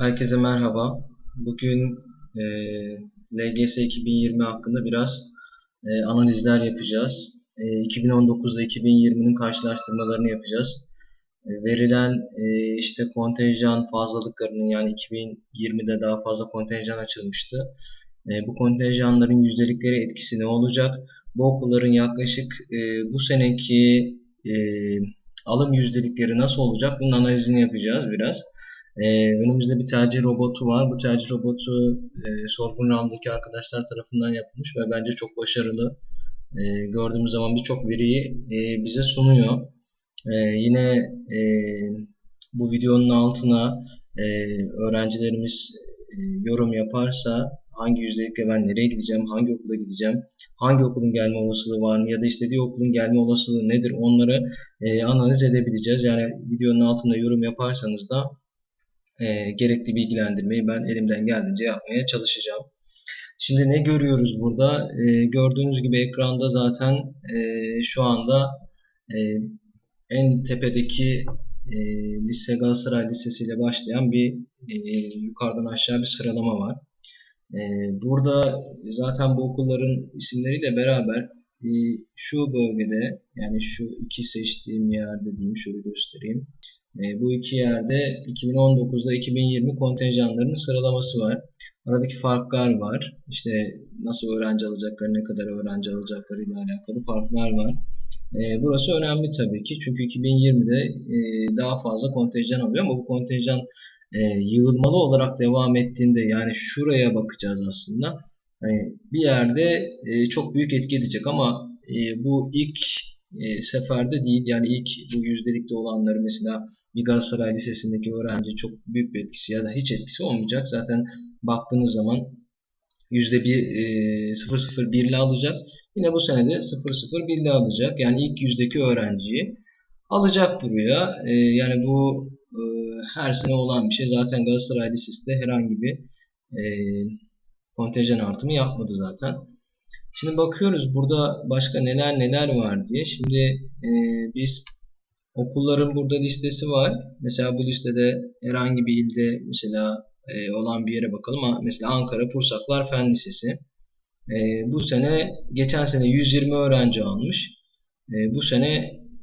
Herkese merhaba. Bugün e, LGS 2020 hakkında biraz e, analizler yapacağız. E, 2019 ile 2020'nin karşılaştırmalarını yapacağız. E, verilen e, işte kontenjan fazlalıklarının yani 2020'de daha fazla kontenjan açılmıştı. E, bu kontenjanların yüzdelikleri etkisi ne olacak? Bu okulların yaklaşık e, bu seneki e, alım yüzdelikleri nasıl olacak? Bunun analizini yapacağız biraz. Ee, önümüzde bir tercih robotu var. Bu tercih robotu e, sorgun round'daki arkadaşlar tarafından yapılmış ve bence çok başarılı. E, gördüğümüz zaman birçok veriyi e, bize sunuyor. E, yine e, bu videonun altına e, öğrencilerimiz e, yorum yaparsa hangi yüzdelikle ben nereye gideceğim, hangi okula gideceğim, hangi okulun gelme olasılığı var mı ya da istediği okulun gelme olasılığı nedir onları e, analiz edebileceğiz. Yani videonun altında yorum yaparsanız da e, gerekli bilgilendirmeyi ben elimden geldiğince yapmaya çalışacağım. Şimdi ne görüyoruz burada? E, gördüğünüz gibi ekranda zaten e, şu anda e, en tepedeki e, lise Galatasaray Lisesi ile başlayan bir e, yukarıdan aşağı bir sıralama var. E, burada zaten bu okulların isimleriyle beraber e, şu bölgede yani şu iki seçtiğim yerde diyeyim şöyle göstereyim. E, bu iki yerde 2019'da 2020 kontenjanlarının sıralaması var. Aradaki farklar var. İşte nasıl öğrenci alacakları, ne kadar öğrenci alacakları ile alakalı farklar var. E, burası önemli tabii ki. Çünkü 2020'de e, daha fazla kontenjan alıyor ama bu kontenjan e, yığılmalı olarak devam ettiğinde yani şuraya bakacağız aslında. Yani bir yerde e, çok büyük etki edecek ama e, bu ilk e, seferde değil. Yani ilk bu yüzdelikte olanları mesela bir Galatasaray Lisesi'ndeki öğrenci çok büyük bir etkisi ya da hiç etkisi olmayacak. Zaten baktığınız zaman yüzde bir e, 001 ile alacak. Yine bu senede 001 ile alacak. Yani ilk yüzdeki öğrenciyi alacak buraya. E, yani bu e, her sene olan bir şey. Zaten Galatasaray Lisesi de herhangi bir e, kontenjan artımı yapmadı zaten. Şimdi bakıyoruz burada başka neler neler var diye. Şimdi e, biz okulların burada listesi var. Mesela bu listede herhangi bir ilde mesela e, olan bir yere bakalım. Mesela Ankara Pursaklar Fen Lisesi. E, bu sene geçen sene 120 öğrenci almış. E, bu sene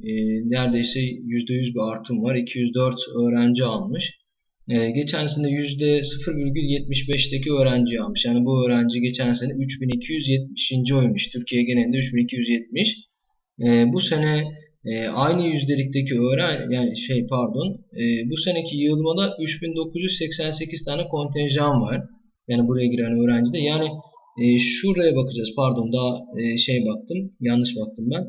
e, neredeyse %100 bir artım var. 204 öğrenci almış. Ee, geçen sene %0,75'teki öğrenci almış. Yani bu öğrenci geçen sene 3270. oymuş. Türkiye genelinde 3270. Ee, bu sene e, aynı yüzdelikteki öğren yani şey pardon e, bu seneki yığılmada 3988 tane kontenjan var. Yani buraya giren öğrenci de yani e, şuraya bakacağız. Pardon daha e, şey baktım. Yanlış baktım ben.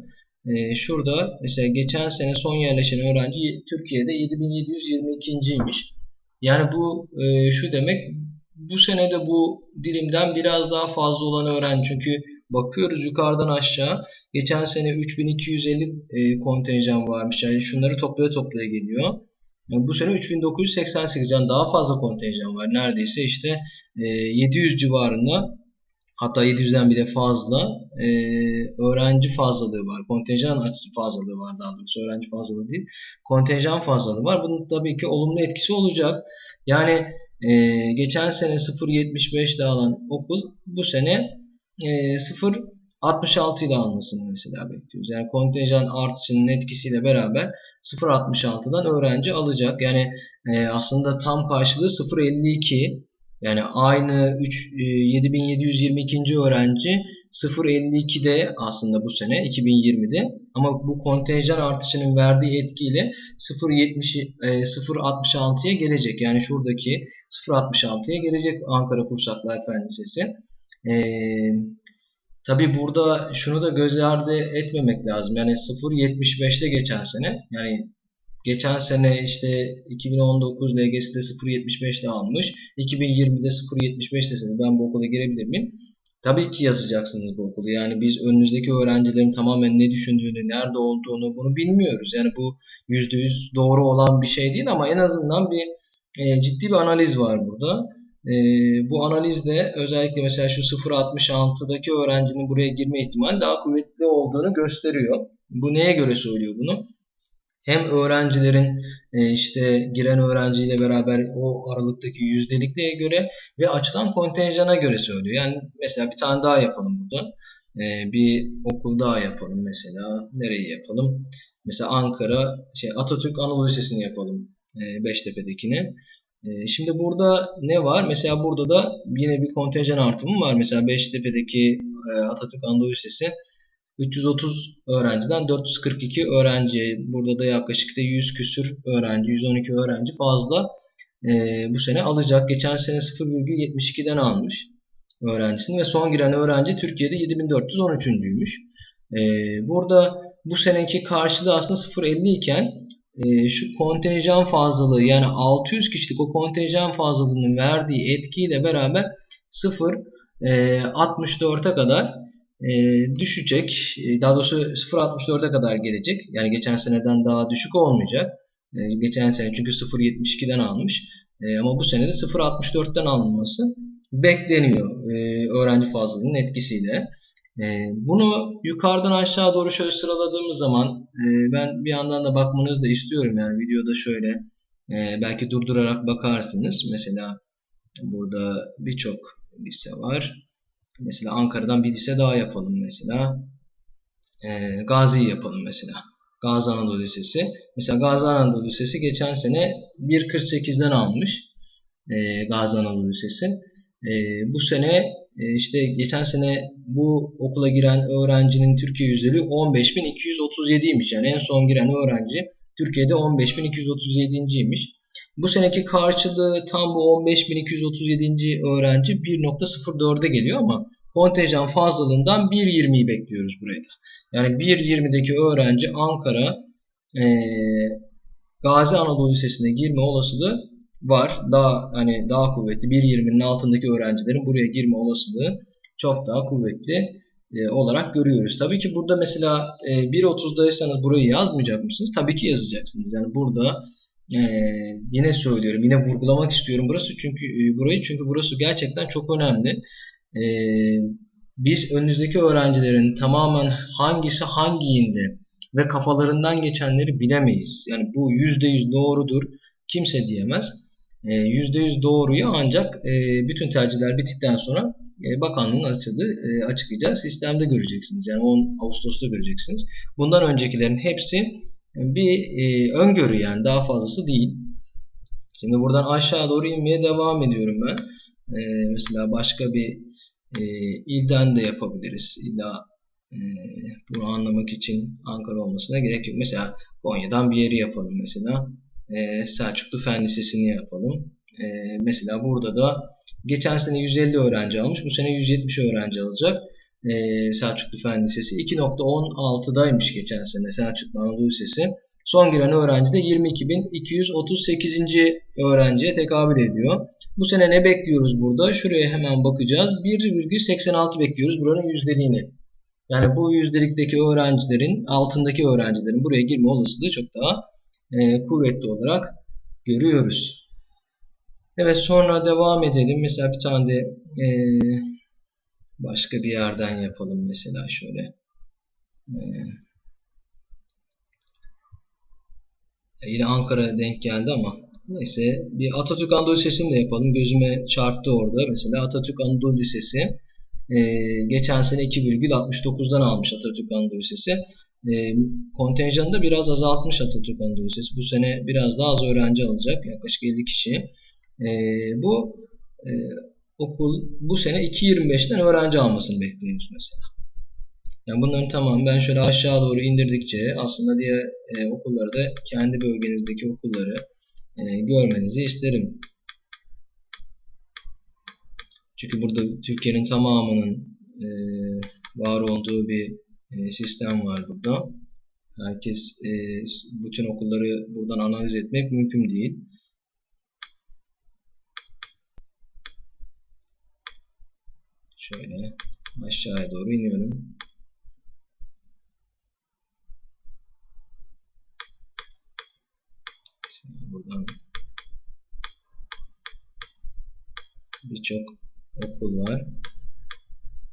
E, şurada mesela geçen sene son yerleşen öğrenci Türkiye'de 7722.ymiş. Yani bu e, şu demek bu senede bu dilimden biraz daha fazla olan öğrenci. Çünkü bakıyoruz yukarıdan aşağı. Geçen sene 3250 e, kontenjan varmış. Yani şunları toplaya toplaya geliyor. Yani bu sene 3988 yani daha fazla kontenjan var. Neredeyse işte e, 700 civarında hatta 700'den bile fazla e, öğrenci fazlalığı var. Kontenjan fazlalığı var daha doğrusu öğrenci fazlalığı değil. Kontenjan fazlalığı var. Bunun tabii ki olumlu etkisi olacak. Yani e, geçen sene 0.75 alan okul bu sene e, 0.66 ile almasını mesela bekliyoruz. Yani kontenjan artışının etkisiyle beraber 0.66'dan öğrenci alacak. Yani e, aslında tam karşılığı 0.52 yani aynı 3, 7722. E, öğrenci 0.52'de aslında bu sene 2020'de ama bu kontenjan artışının verdiği etkiyle 0.70 0.66'ya e, gelecek. Yani şuradaki 0.66'ya gelecek Ankara Kursaklar Fen Lisesi. Ee, Tabi burada şunu da göz ardı etmemek lazım. Yani 0.75'te geçen sene yani Geçen sene işte 2019 LGS'de 0.75 ile almış. 2020'de 0.75 deseniz ben bu okula girebilir miyim? Tabii ki yazacaksınız bu okulu. Yani biz önünüzdeki öğrencilerin tamamen ne düşündüğünü, nerede olduğunu bunu bilmiyoruz. Yani bu %100 doğru olan bir şey değil ama en azından bir e, ciddi bir analiz var burada. E, bu analizde özellikle mesela şu 0.66'daki öğrencinin buraya girme ihtimali daha kuvvetli olduğunu gösteriyor. Bu neye göre söylüyor bunu? Hem öğrencilerin e, işte giren öğrenciyle beraber o aralıktaki yüzdelikliğe göre ve açılan kontenjana göre söylüyor. Yani mesela bir tane daha yapalım burada. E, bir okul daha yapalım mesela. Nereyi yapalım? Mesela Ankara, şey Atatürk Anadolu Lisesi'ni yapalım. E, Beştepe'dekini. Şimdi burada ne var? Mesela burada da yine bir kontenjan artımı var. Mesela Beştepe'deki Atatürk Anadolu Lisesi 330 öğrenciden 442 öğrenci. Burada da yaklaşık da 100 küsür öğrenci, 112 öğrenci fazla e, bu sene alacak. Geçen sene 0,72'den almış öğrencisini ve son giren öğrenci Türkiye'de 7413'üncüymüş. E, burada bu seneki karşılığı aslında 0,50 iken e, şu kontenjan fazlalığı yani 600 kişilik o kontenjan fazlalığının verdiği etkiyle beraber 0,64'e kadar e, düşecek. E, daha doğrusu 0.64'e kadar gelecek. Yani geçen seneden daha düşük olmayacak. E, geçen sene çünkü 0.72'den almış. E, ama bu sene de 0.64'ten alınması bekleniyor e, öğrenci fazlalığının etkisiyle. E, bunu yukarıdan aşağı doğru şöyle sıraladığımız zaman e, ben bir yandan da bakmanızı da istiyorum. Yani videoda şöyle e, belki durdurarak bakarsınız. Mesela burada birçok lise var. Mesela Ankara'dan bir lise daha yapalım mesela. E, Gazi'yi yapalım mesela. Gazi Anadolu Lisesi. Mesela Gazi Anadolu Lisesi geçen sene 1.48'den almış. E, Gazi Anadolu Lisesi. E, bu sene e, işte geçen sene bu okula giren öğrencinin Türkiye yüzdeliği 15.237'ymiş. Yani en son giren öğrenci Türkiye'de 15.237'ymiş. Bu seneki karşılığı tam bu 15.237. öğrenci 1.04'e geliyor ama kontenjan fazlalığından 1.20'yi bekliyoruz buraya da. Yani 1.20'deki öğrenci Ankara e, Gazi Anadolu Lisesi'ne girme olasılığı var. Daha hani daha kuvvetli 1.20'nin altındaki öğrencilerin buraya girme olasılığı çok daha kuvvetli e, olarak görüyoruz. Tabii ki burada mesela e, 1.30'daysanız burayı yazmayacak mısınız? Tabii ki yazacaksınız. Yani burada ee, yine söylüyorum, yine vurgulamak istiyorum burası çünkü e, burayı çünkü burası gerçekten çok önemli. Ee, biz önünüzdeki öğrencilerin tamamen hangisi hangiinde ve kafalarından geçenleri bilemeyiz. Yani bu yüzde yüz doğrudur kimse diyemez. Ee, yüzde yüz doğruyu ancak e, bütün tercihler bittikten sonra e, bakanlığın açıkladığı, e, açıklayacağı sistemde göreceksiniz. Yani 10 Ağustos'ta göreceksiniz. Bundan öncekilerin hepsi bir e, öngörü yani daha fazlası değil. Şimdi buradan aşağı doğru inmeye devam ediyorum ben. E, mesela başka bir e, ilden de yapabiliriz. İlla e, bunu anlamak için Ankara olmasına gerek yok. Mesela Konya'dan bir yeri yapalım mesela. E, Selçuklu Fen Lisesi'ni yapalım. E, mesela burada da geçen sene 150 öğrenci almış. Bu sene 170 öğrenci alacak e, Selçuklu Fen Lisesi. 2.16'daymış geçen sene Selçuklu Anadolu Lisesi. Son giren öğrenci de 22.238. öğrenciye tekabül ediyor. Bu sene ne bekliyoruz burada? Şuraya hemen bakacağız. 1,86 bekliyoruz buranın yüzdeliğini. Yani bu yüzdelikteki öğrencilerin, altındaki öğrencilerin buraya girme olasılığı çok daha e, kuvvetli olarak görüyoruz. Evet sonra devam edelim. Mesela bir tane de e, Başka bir yerden yapalım mesela şöyle. Ee, yine Ankara denk geldi ama neyse bir Atatürk Anadolu Lisesi'ni de yapalım. Gözüme çarptı orada. Mesela Atatürk Anadolu Lisesi e, geçen sene 2,69'dan almış Atatürk Anadolu Lisesi. E, kontenjanı da biraz azaltmış Atatürk Anadolu Lisesi. Bu sene biraz daha az öğrenci alacak. Yaklaşık 50 kişi. E, bu e, okul bu sene 2.25'ten öğrenci almasını bekliyoruz mesela. Yani bunların tamamı ben şöyle aşağı doğru indirdikçe aslında diğer e, okulları da kendi bölgenizdeki okulları e, görmenizi isterim. Çünkü burada Türkiye'nin tamamının e, var olduğu bir e, sistem var burada. Herkes e, bütün okulları buradan analiz etmek mümkün değil. Şöyle aşağıya doğru iniyorum. Şimdi buradan birçok okul var.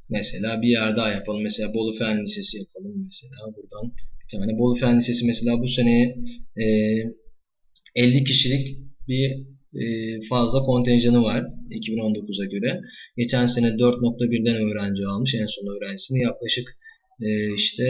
Mesela bir yer daha yapalım. Mesela Bolu Fen Lisesi yapalım mesela. Buradan bir tane Bolu Fen Lisesi mesela bu sene e, 50 kişilik bir e, fazla kontenjanı var 2019'a göre. Geçen sene 4.1'den öğrenci almış. En son öğrencisini yaklaşık e, işte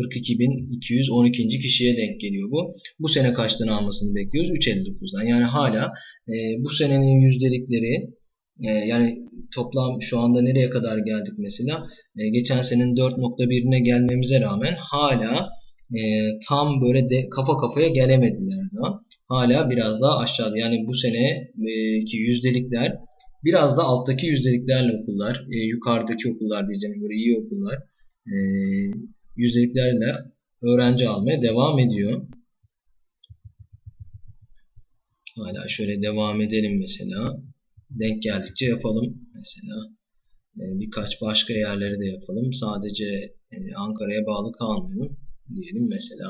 42.212. kişiye denk geliyor bu. Bu sene kaçtan almasını bekliyoruz? 3.59'dan. Yani hala e, bu senenin yüzdelikleri yani toplam şu anda nereye kadar geldik mesela? geçen senenin 4.1'ine gelmemize rağmen hala tam böyle de kafa kafaya gelemediler daha hala biraz daha aşağıda. Yani bu seneki yüzdelikler biraz da alttaki yüzdeliklerle okullar, e, yukarıdaki okullar diyeceğim böyle iyi okullar e, yüzdeliklerle öğrenci almaya devam ediyor. Hala şöyle devam edelim mesela. Denk geldikçe yapalım. Mesela e, birkaç başka yerleri de yapalım. Sadece e, Ankara'ya bağlı kalmayalım. Diyelim mesela.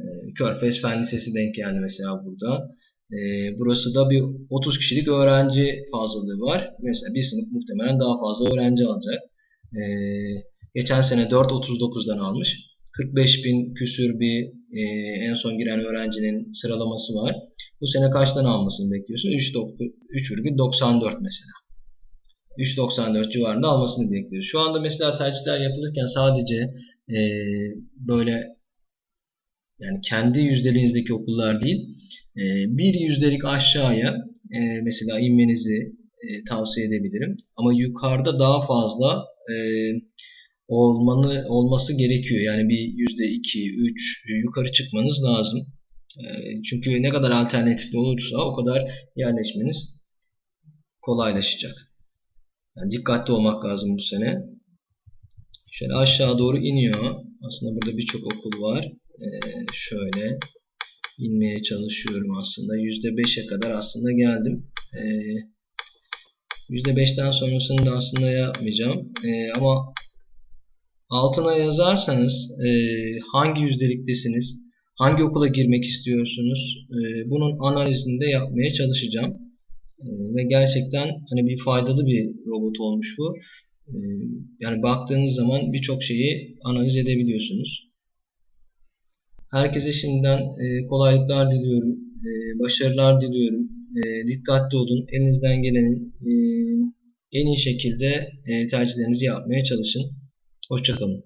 Ee, Körfez Fen Lisesi denk geldi mesela burada. Ee, burası da bir 30 kişilik öğrenci fazlalığı var. Mesela bir sınıf muhtemelen daha fazla öğrenci alacak. Ee, geçen sene 4.39'dan almış. 45 bin küsür bir e, en son giren öğrencinin sıralaması var. Bu sene kaçtan almasını bekliyorsun? 3.94 mesela. 3.94 civarında almasını bekliyoruz. Şu anda mesela tercihler yapılırken sadece e, böyle yani kendi yüzdeliğinizdeki okullar değil e, bir yüzdelik aşağıya e, mesela inmenizi e, tavsiye edebilirim. Ama yukarıda daha fazla olmanı olması gerekiyor. Yani bir yüzde iki, üç yukarı çıkmanız lazım. Çünkü ne kadar alternatifli olursa o kadar yerleşmeniz kolaylaşacak. Yani dikkatli olmak lazım bu sene. Şöyle aşağı doğru iniyor. Aslında burada birçok okul var. Ee, şöyle inmeye çalışıyorum aslında. %5'e kadar aslında geldim. Ee, %5'ten sonrasını da aslında yapmayacağım. Ee, ama altına yazarsanız e, hangi yüzdeliktesiniz, hangi okula girmek istiyorsunuz e, bunun analizini de yapmaya çalışacağım. E, ve gerçekten hani bir faydalı bir robot olmuş bu. E, yani baktığınız zaman birçok şeyi analiz edebiliyorsunuz. Herkese şimdiden e, kolaylıklar diliyorum. E, başarılar diliyorum. E, dikkatli olun. Elinizden gelenin en iyi şekilde tercihlerinizi yapmaya çalışın. Hoşçakalın.